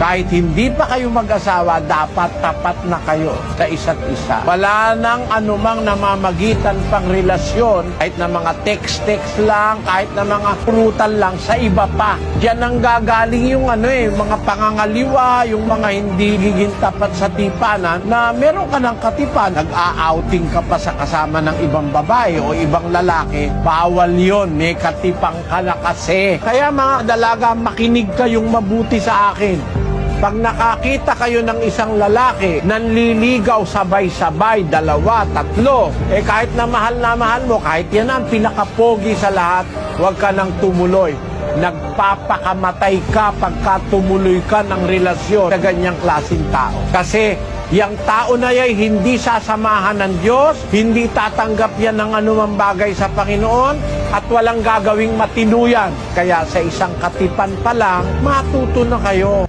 Kahit hindi pa kayo mag-asawa, dapat tapat na kayo sa isa't isa. Wala nang anumang namamagitan pang relasyon, kahit na mga text-text lang, kahit na mga prutan lang, sa iba pa. Diyan ang gagaling yung ano eh, mga pangangaliwa, yung mga hindi higing tapat sa tipanan, na meron ka ng katipan, nag-a-outing ka pa sa kasama ng ibang babae o ibang lalaki, bawal yon may katipang ka na kasi. Kaya mga dalaga, makinig kayong mabuti sa akin. Pag nakakita kayo ng isang lalaki, nanliligaw sabay-sabay, dalawa, tatlo, eh kahit na mahal na mahal mo, kahit yan ang pinakapogi sa lahat, huwag ka nang tumuloy. Nagpapakamatay ka pagka tumuloy ka ng relasyon sa ganyang klaseng tao. Kasi Yang tao na yan hindi sasamahan ng Diyos, hindi tatanggap yan ng anumang bagay sa Panginoon, at walang gagawing matinuyan. Kaya sa isang katipan pa lang, matuto na kayo.